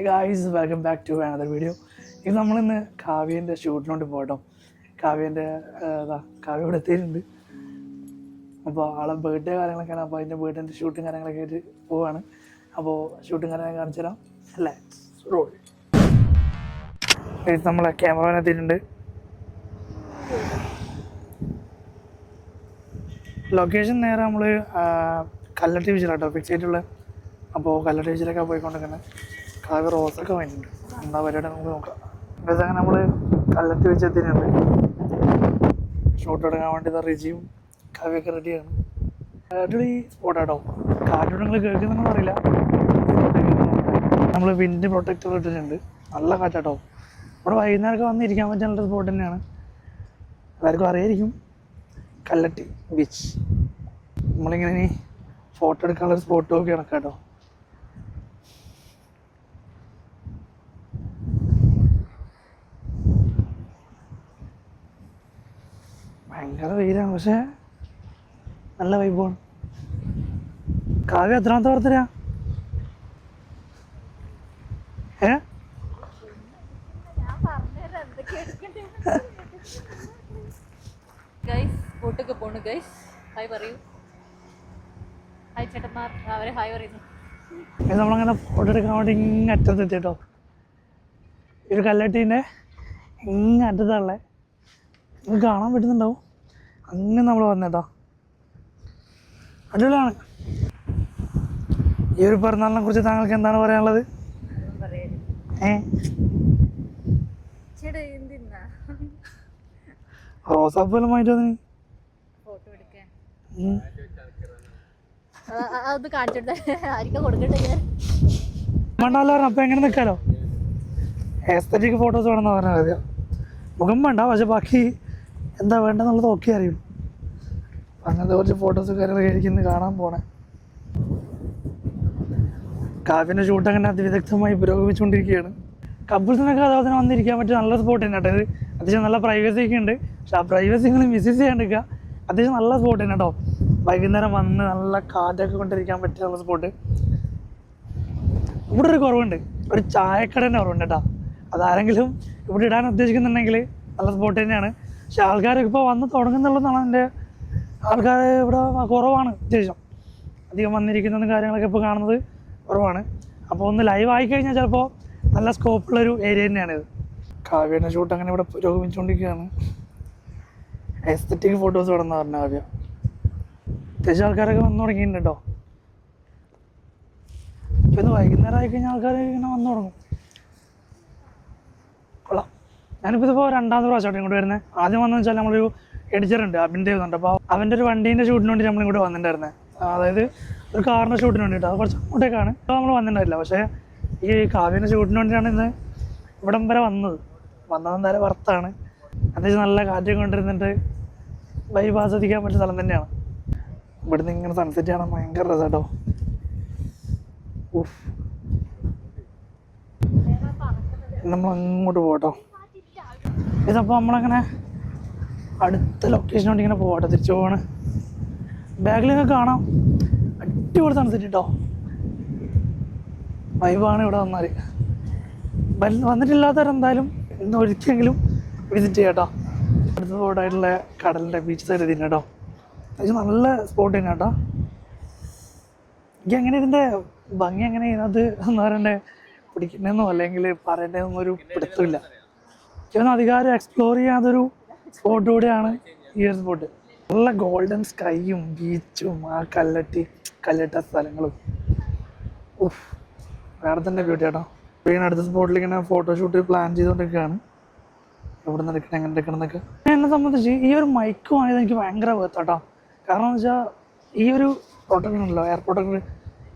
Guys welcome back to another video ഇത് നമ്മളിന്ന് കാവ്യന്റെ ഷൂട്ടിനോട്ട് പോകട്ടോ. കാവ്യന്റെ ഇതാ കാവ്യ ഇവിടെ എത്തിയിട്ടുണ്ട്. അപ്പോൾ ആളെ ബർത്ത്ഡേ കാര്യങ്ങളൊക്കെയാണ്. അപ്പോൾ അതിന്റെ ബർത്ത്ഡേന്റെ ഷൂട്ടും കാര്യങ്ങളൊക്കെ ആയിട്ട് പോവാണ്. അപ്പോൾ ഷൂട്ടും കാര്യങ്ങളൊക്കെ കാണിച്ചു തരാം. അല്ലേ റോൾ ഇത് നമ്മളെ ക്യാമറമാൻ എത്തിയിട്ടുണ്ട്. ലൊക്കേഷൻ നേരെ നമ്മൾ കല്ലട്ടി ബീച്ചിലാട്ടോ ഫിക്സ് ആയിട്ടുള്ള അപ്പോൾ കല്ലട്ടി ബീച്ചിലൊക്കെ പോയിക്കൊണ്ടിരിക്കുന്നത് കാവ്യ റോസൊക്കെ വേണ്ടിയിട്ടുണ്ട് എന്താ പരിപാടി നമുക്ക് നോക്കാം. ഇപ്പം അങ്ങനെ നമ്മൾ കല്ലത്തി വെച്ച് എത്തിയിട്ടുണ്ട്. ഷോട്ട് എടുക്കാൻ വേണ്ടി റിജിയും കാവ്യൊക്കെ റെഡിയാണ് അടിപൊളി സ്പോട്ടാട്ടോ കാറ്റോട് നിങ്ങൾ കേൾക്കുന്നൊന്നും അറിയില്ല. നമ്മൾ വിൻഡ് പ്രൊട്ടക്ടർ ഇട്ടിട്ടുണ്ട്. നല്ല കാറ്റാട്ടോ. ഇവിടെ വൈകുന്നേരമൊക്കെ വന്നിരിക്കാൻ പറ്റുന്ന സ്പോട്ട് തന്നെയാണ്. എല്ലാവർക്കും അറിയായിരിക്കും. കല്ലട്ടി ബീച്ച് നമ്മളിങ്ങനെ ഫോട്ടോ എടുക്കാനുള്ള സ്പോട്ട് ഒക്കെ ഇറക്കാം കേട്ടോ ഭയങ്കര വെയിലാണ് പക്ഷേ നല്ല വൈബാണ് കാവ്യ എത്രാമത്തെ ബർത്ത്ഡേ ഏ? ഗൈസ് ബോട്ടൊക്കെ പോണു ഗൈസ് ഹായ് പറയൂ ഹായ് ചേട്ടന്മാർ. അവരെ ഹായ് പറയുന്നു നമ്മളങ്ങനെ ഫോട്ടോ എടുക്കാൻ വേണ്ടി ഇങ്ങ് അറ്റത്ത് എത്തിട്ടോ ഈ ഒരു കല്ലട്ടീന്റെ ഇങ്ങ് അറ്റത്താണല്ലേ നിങ്ങൾക്ക് കാണാൻ പറ്റുന്നുണ്ടാവും. അങ്ങനെ നമ്മൾ വന്നേട്ടോ അടിപൊളിയാണ്. ഈ ഒരു പിറന്നാളിനെ കുറിച്ച് താങ്കൾക്ക് എന്താണ് പറയാനുള്ളത്? റോസാപ്പൂലമായിട്ട് വന്നു ഫോട്ടോ അപ്പൊ എങ്ങനെ നിക്കാലോ? എസ്തറ്റിക് ഫോട്ടോസ് വേണമെന്നാ പറഞ്ഞാൽ മുഖം വേണ്ട പക്ഷെ ബാക്കി എന്താ വേണ്ടെന്നുള്ളത് ഓക്കെ അപ്പം അങ്ങനത്തെ കുറച്ച് ഫോട്ടോസ് കാര്യങ്ങളൊക്കെ ആയിരിക്കും കാണാൻ പോണേ. കാവ്യന്റെ ഷൂട്ട് അങ്ങനെ അതിവിദഗ്ധമായി പുരോഗമിച്ചുകൊണ്ടിരിക്കുകയാണ്. കപ്പിൾസിനൊക്കെ അതുപോലെ തന്നെ വന്നിരിക്കാൻ പറ്റിയ നല്ല സ്പോട്ട് തന്നെ കേട്ടോ. ഇത് അത്യാവശ്യം നല്ല പ്രൈവസി ഒക്കെ ഉണ്ട്. പക്ഷെ ആ പ്രൈവസി നിങ്ങൾ മിസ്യൂസ് ചെയ്യാണ്ടിരിക്കുക. അത്യാവശ്യം നല്ല സ്പോട്ട് തന്നെ കേട്ടോ. വൈകുന്നേരം വന്ന് നല്ല കാറ്റൊക്കെ കൊണ്ടിരിക്കാൻ പറ്റിയ നല്ല സ്പോട്ട് ഇവിടെ ഒരു കുറവുണ്ട്. ഒരു ചായക്കടേന്റെ കുറവുണ്ട് കേട്ടോ. അതാരെങ്കിലും ഇവിടെ ഇടാൻ ഉദ്ദേശിക്കുന്നുണ്ടെങ്കിൽ നല്ല സ്പോട്ട് തന്നെയാണ്. പക്ഷെ ആൾക്കാരൊക്കെ ഇപ്പോൾ വന്ന് തുടങ്ങുന്നുള്ളതാണ് എന്റെ ആൾക്കാർ ഇവിടെ കുറവാണ് അത്യാവശ്യം. അധികം വന്നിരിക്കുന്ന കാര്യങ്ങളൊക്കെ ഇപ്പോൾ കാണുന്നത് കുറവാണ്. അപ്പോൾ ഒന്ന് ലൈവ് ആയി കഴിഞ്ഞാൽ ചിലപ്പോൾ നല്ല സ്കോപ്പുള്ളൊരു ഏരിയ തന്നെയാണിത് കാവ്യനെ ഷൂട്ട് അങ്ങനെ ഇവിടെ പുരോഗമിച്ചുകൊണ്ടിരിക്കുകയാണ് എസ്തറ്റിക് ഫോട്ടോസ് ഇവിടെ നിന്ന് പറഞ്ഞ കാവ്യ. അത്യാവശ്യം ആൾക്കാരൊക്കെ വന്നു തുടങ്ങിയിട്ടുണ്ട് കേട്ടോ. ഇപ്പം ഇന്ന് വൈകുന്നേരം ആയി കഴിഞ്ഞാൽ ആൾക്കാർ ഇങ്ങനെ വന്നു തുടങ്ങും. ഞാനിപ്പോൾ ഇതിപ്പോൾ രണ്ടാമത്തെ പ്രാവശ്യമായിട്ട് ഇങ്ങോട്ട് വരുന്നത് ആദ്യം വന്നതെന്ന് വെച്ചാൽ നമ്മളൊരു എഡിച്ചറുണ്ട് അബിന്റെ ഉണ്ട് അപ്പോൾ അവന്റെ ഒരു വണ്ടീന്റെ ഷൂട്ടിന് വേണ്ടി നമ്മൾ ഇങ്ങോട്ട് വന്നിട്ടുണ്ടായിരുന്നത് അതായത് ഒരു കാറിന്റെ ഷൂട്ടിന് വേണ്ടിയിട്ട് അത് കുറച്ച് അങ്ങോട്ടേക്കാണ്. ഇപ്പോൾ നമ്മൾ വന്നിട്ടുണ്ടായില്ല പക്ഷേ ഈ കാവ്യന്റെ ഷൂട്ടിന് വേണ്ടിയിട്ടാണ് ഇന്ന് ഇവിടം വരെ വന്നത്. വന്നത് എന്തായാലും വർത്താണ് അത്യാവശ്യം നല്ല കാറ്റൊക്കെ കൊണ്ടിരുന്നിട്ട് വൈബ് ആസ്വദിക്കാൻ പറ്റിയ സ്ഥലം തന്നെയാണ്. ഇവിടുന്ന് ഇങ്ങനെ സൺസെറ്റ് കാണാൻ ഭയങ്കര രസമാട്ടോ ഉഫ്. നമ്മൾ അങ്ങോട്ട് പോകട്ടോ ഇതപ്പോൾ നമ്മളങ്ങനെ അടുത്ത ലൊക്കേഷനോട്ട് ഇങ്ങനെ പോകട്ടെ തിരിച്ചു പോവാണ്. ബാഗിലൊക്കെ കാണാം. അടിപൊളി തണുത്തിട്ടോ വൈബാണ് ഇവിടെ വന്നാൽ വന്നിട്ടില്ലാത്തവരെന്തായാലും ഇന്ന് ഒരിക്കലെങ്കിലും വിസിറ്റ് ചെയ്യട്ടോ. അടുത്ത സ്പോട്ടായിട്ടുള്ള കടലിന്റെ ബീച്ച് സൈഡ് തന്നെ കേട്ടോ. അത് നല്ല സ്പോട്ട് തന്നെ കേട്ടോ. എനിക്ക് അങ്ങനെ ഇതിന്റെ ഭംഗി എങ്ങനെ ഇതിനകത്ത് എന്താ പറയണ്ടേ? പിടിക്കണമെന്നോ അല്ലെങ്കിൽ പറയണ്ടതെന്നോ ഒരു പിടുത്തമില്ല. എനിക്കൊന്നും അധികാരം എക്സ്പ്ലോർ ചെയ്യാതൊരു സ്പോട്ട് കൂടെയാണ് ഈ ഒരു സ്പോട്ട് നല്ല ഗോൾഡൻ സ്കൈയും ബീച്ചും ആ കല്ലട്ടി കല്ലിട്ട സ്ഥലങ്ങളും. ഉഫ് വേറെ തന്നെ ബ്യൂട്ടി കേട്ടോ ഇങ്ങനെ അടുത്ത സ്പോട്ടിൽ ഇങ്ങനെ ഫോട്ടോഷൂട്ട് പ്ലാൻ ചെയ്തുകൊണ്ടിരിക്കുകയാണ് എവിടെ നിന്ന് എടുക്കണം എങ്ങനെ എടുക്കണം എന്നൊക്കെ എന്നെ സംബന്ധിച്ച് ഈ ഒരു മൈക്ക് വാങ്ങിയത് എനിക്ക് ഭയങ്കര വേർത്താട്ടോ കാരണം എന്ന് വെച്ചാൽ ഈ ഒരു പ്രൊട്ടക്ടർ ഉണ്ടല്ലോ എയർ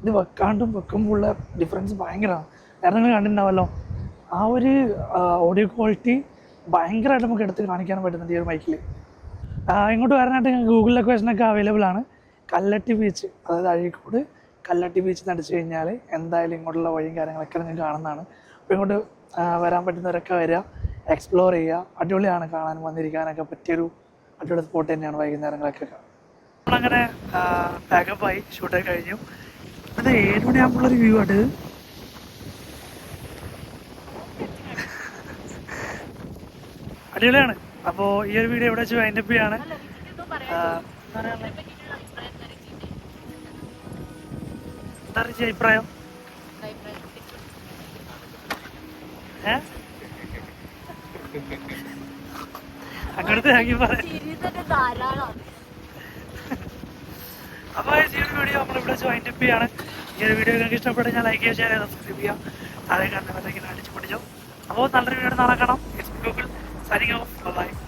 ഇത് വെക്കാണ്ടും വെക്കുമ്പോഴുള്ള ഡിഫറൻസ് ഭയങ്കരമാണ്. നേരത്തെ നിങ്ങൾ കണ്ടിട്ടുണ്ടാവല്ലോ ആ ഒരു ഓഡിയോ ക്വാളിറ്റി ഭയങ്കരമായിട്ട് നമുക്ക് എടുത്ത് കാണിക്കാൻ പറ്റുന്നുണ്ട് ഈ ഒരു മൈക്കിൽ ഇങ്ങോട്ട് വരാനായിട്ട് ഞങ്ങൾക്ക് ഗൂഗിൾ ലൊക്കേഷനൊക്കെ അവൈലബിൾ ആണ്. കല്ലട്ടി ബീച്ച് അതായത് അഴീക്കോട് കല്ലട്ടി ബീച്ച് നടിച്ചു കഴിഞ്ഞാൽ എന്തായാലും ഇങ്ങോട്ടുള്ള വഴിയും കാര്യങ്ങളൊക്കെ നിങ്ങൾക്ക് കാണുന്നതാണ്. അപ്പോൾ ഇങ്ങോട്ട് വരാൻ പറ്റുന്നവരൊക്കെ വരിക എക്സ്പ്ലോർ ചെയ്യുക അടിപൊളിയാണ് കാണാൻ വന്നിരിക്കാനൊക്കെ പറ്റിയൊരു അടിപൊളി സ്പോട്ട് തന്നെയാണ് വൈകുന്നേരങ്ങളൊക്കെ. നമ്മളങ്ങനെ പാക്കപ്പായി ഷൂട്ടൊക്കെ കഴിഞ്ഞു. അത് ഏഴ് മണിയാകുമ്പോഴുള്ളൊരു വ്യൂ ആയിട്ട് അടിപൊളിയാണ്. അപ്പോൾ ഈ ഒരു വീഡിയോ ഇവിടെ വെച്ച് വൈൻഡപ്പ് ചെയ്യാണ്. എന്തോ അഭിപ്രായം അങ്ങനത്തെ ആക്കി പറയാം അപ്പോൾ ഈ ഒരു വീഡിയോ നമ്മൾ ഇവിടെ വെച്ച് വൈൻഡപ്പ് ചെയ്യാണ്. ഈ ഒരു വീഡിയോ നിങ്ങൾക്ക് ഇഷ്ടപ്പെട്ടെങ്കിൽ ഞാൻ ലൈക്ക് ചെയ്യുക ഷെയർ ചെയ്യുക സബ്സ്ക്രൈബ് ചെയ്യാം താഴെ കാണുന്ന അടിച്ചു പിടിച്ചോ അപ്പോൾ നല്ലൊരു വീഡിയോ നടക്കണം കാണാം. signing off. Bye bye.